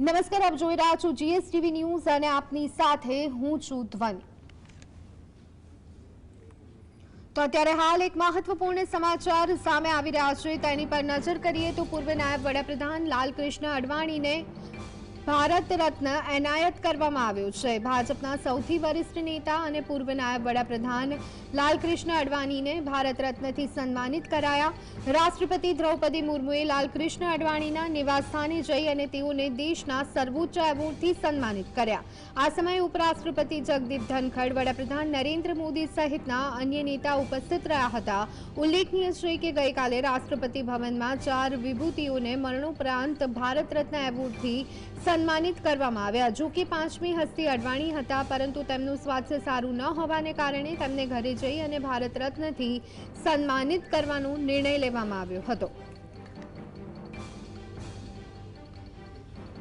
નમસ્કાર, આપ જોઈ રહ્યા છો જીએસટીવી ન્યૂઝ અને આપની સાથે હું છું ધ્વનિ. તો અત્યારે હાલ એક મહત્વપૂર્ણ સમાચાર સામે આવી રહ્યા છે. તેની પર નજર કરીએ તો પૂર્વ નાયબ વડાપ્રધાન લાલકૃષ્ણ અડવાણીને ભારત રત્ન એનાયત કરવામાં આવ્યો છે. ભાજપના સૌથી વરિષ્ઠ નેતા અને પૂર્વ નાયબ વડાપ્રધાન લાલકૃષ્ણ અડવાણીને ભારત રત્નથી સન્માનિત કરાયા. રાષ્ટ્રપતિ દ્રૌપદી મુર્મુએ લાલકૃષ્ણ અડવાણીના નિવાસસ્થાને જઈ અને તેઓને દેશના સર્વોચ્ચ એવોર્ડથી સન્માનિત કર્યા. આ સમયે ઉપરાષ્ટ્રપતિ જગદીપ ધનખડ, વડાપ્રધાન નરેન્દ્ર મોદી સહિતના અન્ય નેતા ઉપસ્થિત રહ્યા હતા. ઉલ્લેખનીય છે કે ગઈકાલે રાષ્ટ્રપતિ ભવનમાં ચાર વિભૂતિઓને મરણોપરાંત ભારત રત્ન એવોર્ડથી સન્માનિત કરવામાં આવ્યા. જો કે પાંચમી હસ્તી અડવાણી હતા, પરંતુ તેમનું સ્વાસ્થ્ય સારું ન હોવાને કારણે તેમને ઘરે જઈ અને ભારત રત્નથી સન્માનિત કરવાનો નિર્ણય લેવામાં આવ્યો હતો.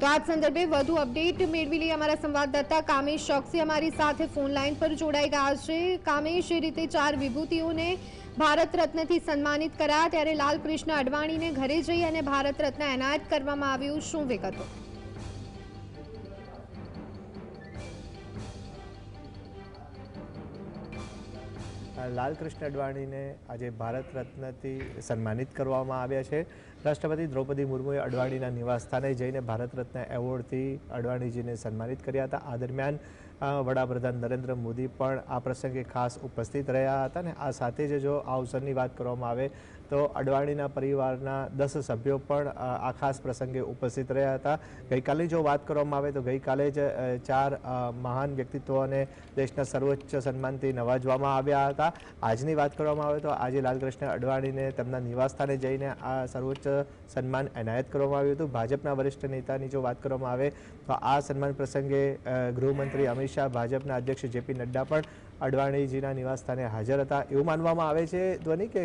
તો આ સંદર્ભે વધુ અપડેટ મેળવી લઈએ અમારા સંવાદદાતા કામેશ ચોકસી. અમારી સાથે ફોન લાઈન પર જોડાઈ ગયા છે. કામેશ, એ રીતે ચાર વિભૂતિઓને ભારત રત્નથી સન્માનિત કરાયા, ત્યારે લાલકૃષ્ણ અડવાણીને ઘરે જઈ અને ભારત રત્ન એનાયત કરવામાં આવ્યું. શું વિગતો? લાલકૃષ્ણ અડવાણીને આજે ભારત રત્નથી સન્માનિત કરવામાં આવ્યા છે. રાષ્ટ્રપતિ દ્રૌપદી મુર્મુએ અડવાણીના નિવાસસ્થાને જઈને ભારત રત્ન એવોર્ડથી અડવાણીજીને સન્માનિત કર્યા હતા. આ દરમિયાન વડાપ્રધાન નરેન્દ્ર મોદી પણ આ પ્રસંગે ખાસ ઉપસ્થિત રહ્યા હતા ને આ સાથે જ જો આ અવસરની વાત કરવામાં આવે તો અડવાણીના પરિવારના દસ સભ્યો પણ આ ખાસ પ્રસંગે ઉપસ્થિત રહ્યા હતા. ગઈકાલે જો વાત કરવામાં આવે તો ગઈકાલે જ ચાર મહાન વ્યક્તિત્વોને દેશના સર્વોચ્ચ સન્માનથી નવાજવામાં આવ્યા હતા. આજની વાત કરવામાં આવે તો આજે લાલકૃષ્ણ અડવાણીને તેમના નિવાસસ્થાને જઈને આ સર્વોચ્ચ સન્માન એનાયત કરવામાં આવ્યું હતું. ભાજપના વરિષ્ઠ નેતાની જો વાત કરવામાં આવે તો આ સન્માન પ્રસંગે ગૃહમંત્રી અમિત શાહ, ભાજપના અધ્યક્ષ જેપી નડ્ડા પણ અડવાણીજીના નિવાસસ્થાને હાજર હતા. એવું માનવામાં આવે છે ધ્વનિ કે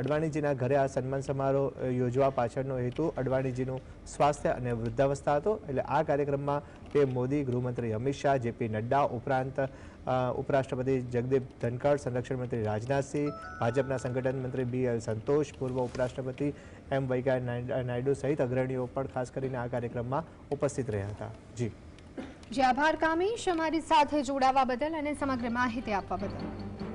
અડવાણીજીના ઘરે આ સન્માન સમારોહ યોજવા પાછળનો હેતુ અડવાણીજીનું સ્વાસ્થ્ય અને વૃદ્ધાવસ્થા હતો. એટલે આ કાર્યક્રમમાં તે મોદી, ગૃહમંત્રી અમિત શાહ જેપી નડ્ડા ઉપરાંત ઉપરાષ્ટ્રપતિ જગદીપ ધનખડ, સંરક્ષણ મંત્રી રાજનાથસિંહ ભાજપના સંગઠન મંત્રી બી એલ સંતોષ, પૂર્વ ઉપરાષ્ટ્રપતિ એમ વેંકૈયા નાયડુ સહિત અગ્રણીઓ પણ ખાસ કરીને આ કાર્યક્રમમાં ઉપસ્થિત રહ્યા હતા. જી. જે આભાર કામેશ. અમારી સાથે જોડાવા બદલ અને સમગ્ર માહિતી આપવા બદલ.